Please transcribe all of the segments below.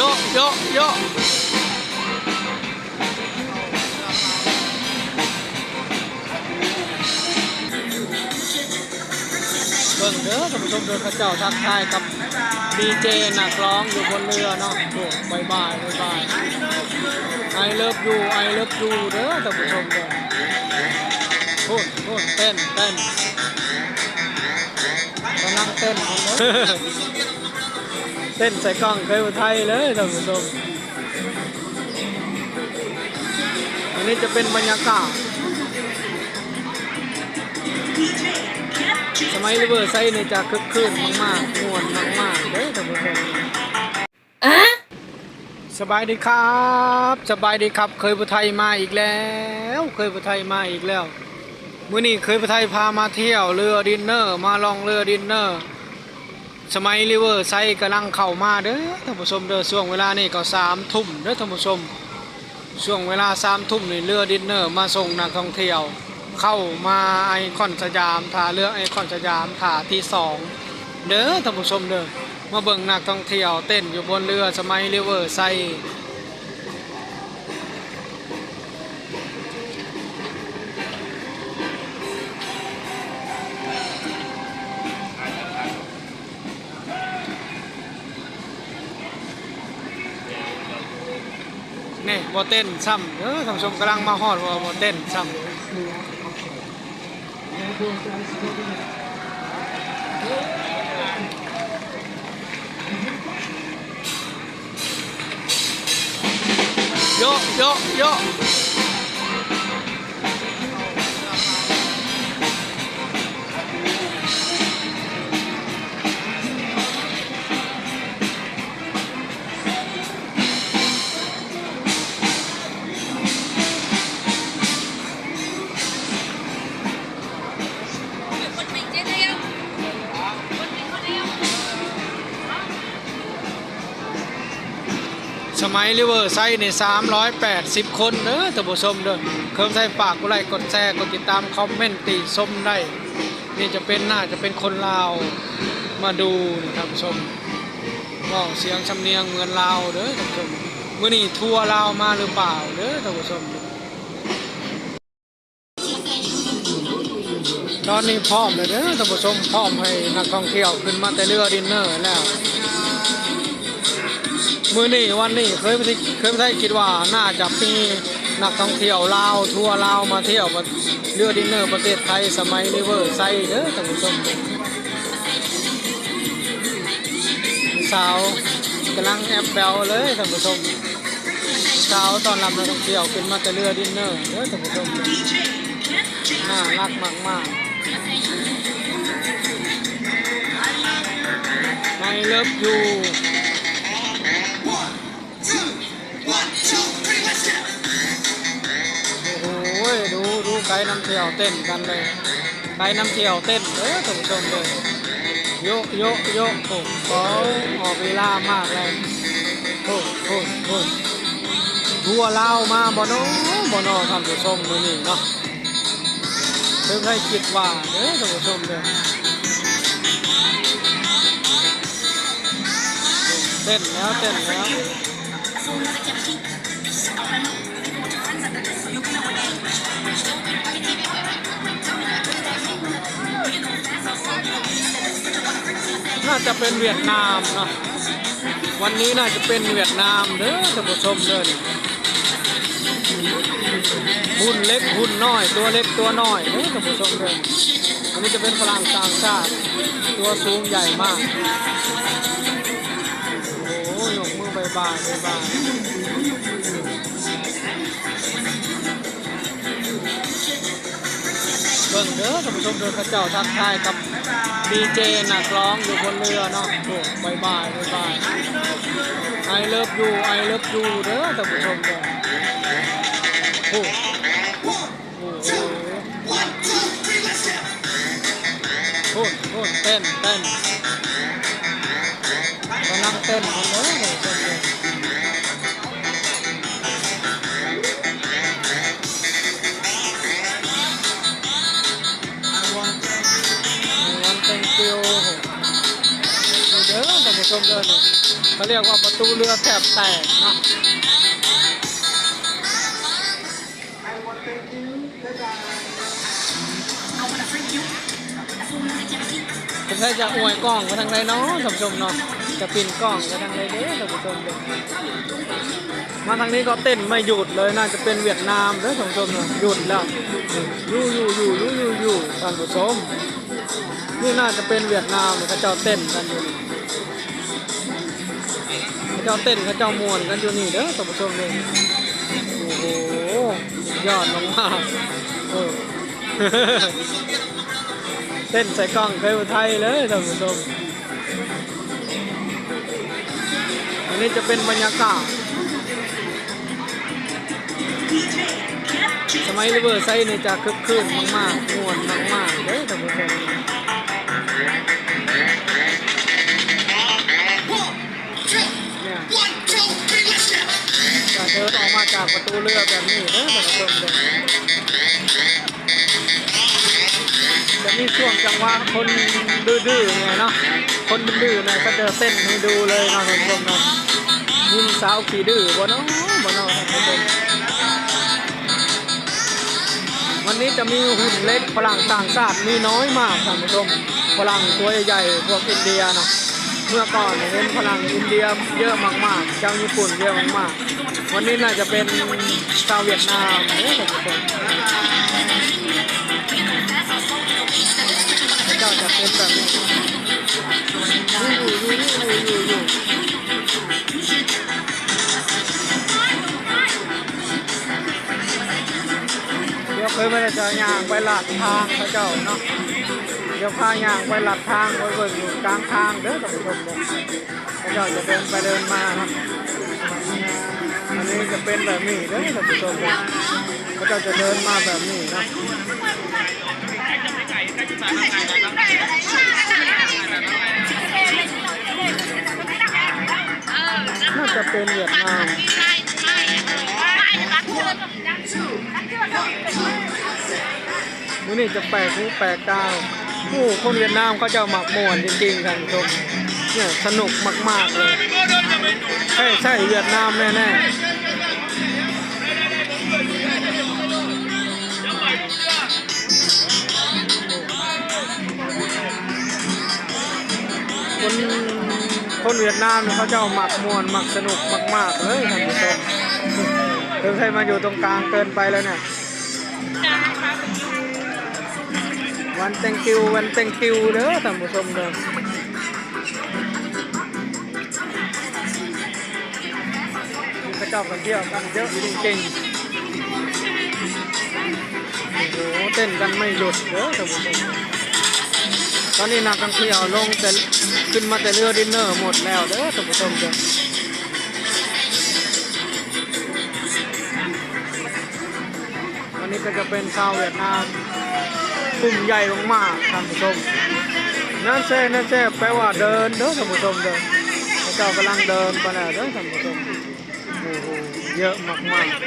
ยโยโยเบิ่งเด้อท่านผู้ชมเดินพระเจ้าทักทายกับดีเจนักร้องอยู่บนเรือเนาะโอ้บายบายบายบายไอเลิฟยูไอเลิฟยูเด้อท่านผู้ชมเด้อพูดพูดเต้นเต้นกำลังเต้นองเด้อ เต้นใส่กล้องเคยมาไทยเลยท่านผู้ชมอันนี้จะเป็นบรรยากาศสมัยริเวอร์ไซด์เนี่ยจะคึกคืนมากๆม่วนมากๆเด้อท่านผู้ชมสบายดีครับ สบายดีครับ เคยผู้ไทยมาอีกแล้ว เคยผู้ไทยมาอีกแล้ว มื้อนี้เคยผู้ไทยพามาเที่ยวเรือดินเนอร์ มาลองเรือดินเนอร์ สมัยริเวอร์ไซด์กำลังเข้ามาเด้อท่านผู้ชมเด้อช่วงเวลานี่ก็สามทุ่มเด้อท่านผู้ชมช่วงเวลาสามทุ่มนี่เรือดินเนอร์มาส่งนักท่องเที่ยว เข้ามาไอคอนสยามท่าเรือไอคอนสยามท่าที่สองเด้อท่านผู้ชมเด้อมาเบิ่งนักท่องเที่ยวเต้นอยู่บนเรือสมัยริเวอร์ไซ นี่บ่เต้นซ้ำเออท่านผู้ชมกำลังมาฮอดว่าบ่เต้นซ้ำโยโยโย สมัยริเวอร์ไซด์นี่380 คนเด้อท่านผู้ชมเด้อเครื่องใส่ปากกดไลค์กดแชร์กดติดตามคอมเมนต์ติชมได้ นี่จะเป็นน่าจะเป็นคนลาวมาดูนี่ท่านผู้ชมว่าเสียงสำเนียงเหมือนลาวเด้อท่านผู้ชมมื้อนี้ทัวร์ลาวมาหรือเปล่าเด้อท่านผู้ชม ตอนนี้พร้อมเลยเด้อท่านผู้ชมพร้อมให้นักท่องเที่ยวขึ้นมาแต่เรือดินเนอร์แล้ว มื่อนี่วันนี้เคยไม่เคยไม่ได้คิดว่าน่าจะมีนักท่องเที่ยวลาวทัวร์ลาวมาเที่ยวเรือดินเนอร์ประเทศไทยสมัยริเวอร์ไซด์เด้อท่านผู้ชมสาวกำลังแอบแบลเลยท่านผู้ชมสาวตอนรับนักท่องเที่ยวขึ้นมาแต่เรือดินเนอร์เด้อท่านผู้ชมน่ารักมากๆ I love you โไกด์นำเที่ยวเต้นกันเลยไกด์นำเที่ยวเต้นเด้อท่านผู้ชมเลยโยโยโยโอ้เขาออกเวลามากเลยโอ้โอ้โอ้ทัวร์ลาวมาบ่เน้องบ่เน้อท่านผู้ชมมือนี้เนาะเพิ่งให้คิดว่าเด้อท่านผู้ชมเด้อเต้นแล้วเต้นแล้ว น่าจะเป็นเวียดนามเนาะวันนี้น่าจะเป็นเวียดนามเด้อท่านผู้ชมเด้อนี่หุ่นเล็กหุ่นน้อย ตัวเล็กตัวน้อยเด้อท่านผู้ชมเด้ออันนี้จะเป็นฝรั่งต่างชาติ ตัวสูงใหญ่มาก โอ้โหยกมือใบบายบบายเบิ่งเด้อท่านผู้ชมเดินพระเจ้าทักทายกับ ดีเจนักร้องอยู่บนเรือเนาะโอ้บายบายบายบายไอเลิฟยูไอเลิฟยูเด้อท่านผู้ชมเด้อโอ้โอ้โหโอ้โหเต้นเต้นกำลังเต้นของเด้อท่านเด้อ ด้อท่านผู้ชมเด้อนี่เขาเรียกว่าประตูเรือแทบแตกเนาะผมแค่จะอวยกล้องไปทางไหนเนาะท่านผู้ชมเนาะจะปินกล้องไปทางไหนเด้ท่านผู้ชมเด้อมาทางนี้ก็เต้นไม่หยุดเลยน่าจะเป็นเวียดนามเด้อท่านผู้ชมเนาะหยุดแล้วอยู่อยู่อยู่อยู่ยู่อยู่ท่านผู้ชมนี่น่าจะเป็นเวียดนามเนี่ยเขาเจ้าเต้นกันอยู่ เจ้าเต้นเขาเจ้ามวนกันอยู่นี่เด้อท่านผู้ชมเลยโอ้โหยอดมากๆเออเต้นใส่กล้องเคยอุทัยเลยท่านผู้ชมอันนี้จะเป็นบรรยากาศสมัยริเวอร์ไซด์เนี่ยจะคึกคืนมากๆมวนมาก ตูเรือแบบนี้เด้อท่านผู้ชมเด้อจะมีช่วงจังหวะคนดื้อๆเนี่ยเนาะคนดื้อๆเนี่ยก็จะเต้นให้ดูเลยเนาะท่านผู้ชมเนาะยิงสาวขี่ดื้อบ่เนาะบ่เนาะท่านผู้ชมวันนี้จะมีหุ่นเล็กฝรั่งต่างชาติมีน้อยมากท่านผู้ชมฝรั่งตัวใหญ่ๆพวกอินเดียเนาะ เมื่อก่อนเห็นฝรั่งอินเดียเยอะมากๆชาวญี่ปุ่นเยอะมากๆ วันนี้น่าจะเป็นชาวเวียดนามเนี่ยท่านผู้ชมเจ้าจะเป็นแบบนี้อยู่อยู่อยู่อยู่อยู่เดี๋ยวเคยมาจะย่างไปลาดทางพระเจ้าเนาะ ดี๋ยวพาย่างไปหลาดทางไว้เบิ่งอยู่กลางทางเด้อท่านผู้ชมเด้อพระเจ้าจะเดินไปเดินมาเนาะอันนี้จะเป็นแบบนี้เด้อท่านผู้ชมเด้อพระเจ้าจะเดินมาแบบนี้นะน่าจะเป็นเวียดนามมือนี้จะแปลกหูแปลกตา โอ้คนเวียดนามเขาจะหมักม่วนจริงๆท่านผู้ชมเนี่ยสนุกมากๆเลย ใช่ใช่เวียดนามแน่ๆคนคนเวียดนามเนี่ยเขาจะหมักม่วนหมักสนุกมากๆเลยท่านผู้ชมถึงใครมาอยู่ตรงกลางเกินไปแล้วเนี่ย วัน thank you วัน thank you เด้อท่านผู้ชมเด้อมีพระเจ้ากันเที่ยวกันเยอะจริงๆโอ้โหเต้นกันไม่หยุดเด้อท่านผู้ชมตอนนี้นักท่องเที่ยวลงแต่ขึ้นมาแต่เรือดินเนอร์หมดแล้วเด้อท่านผู้ชมเด้อวันนี้ก็จะเป็นชาวเวียดนาม กลุ่มใหญ่มากๆท่านผู้ชมนั่นแซ่นั่นแซ่แปลว่าเดินเด้อท่านผู้ชมเด้อพระเจ้ากำลังเดินไปแล้วเด้อท่านผู้ชมโอ้โหเยอะมากๆ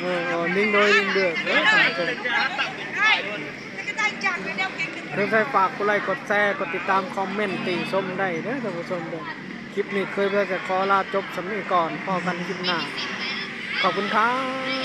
เออเออนิ่งโดยนิ่งเดือดเด้อท่านผู้ชมเพื่อนใครฝากกดไลค์กดแชร์กดติดตามคอมเมนต์ติชมได้เด้อท่านผู้ชมเด้อคลิปนี้เคยไปแต่ขอลาจบสำนีก่อนพอกันคลิปหน้าขอบคุณครับ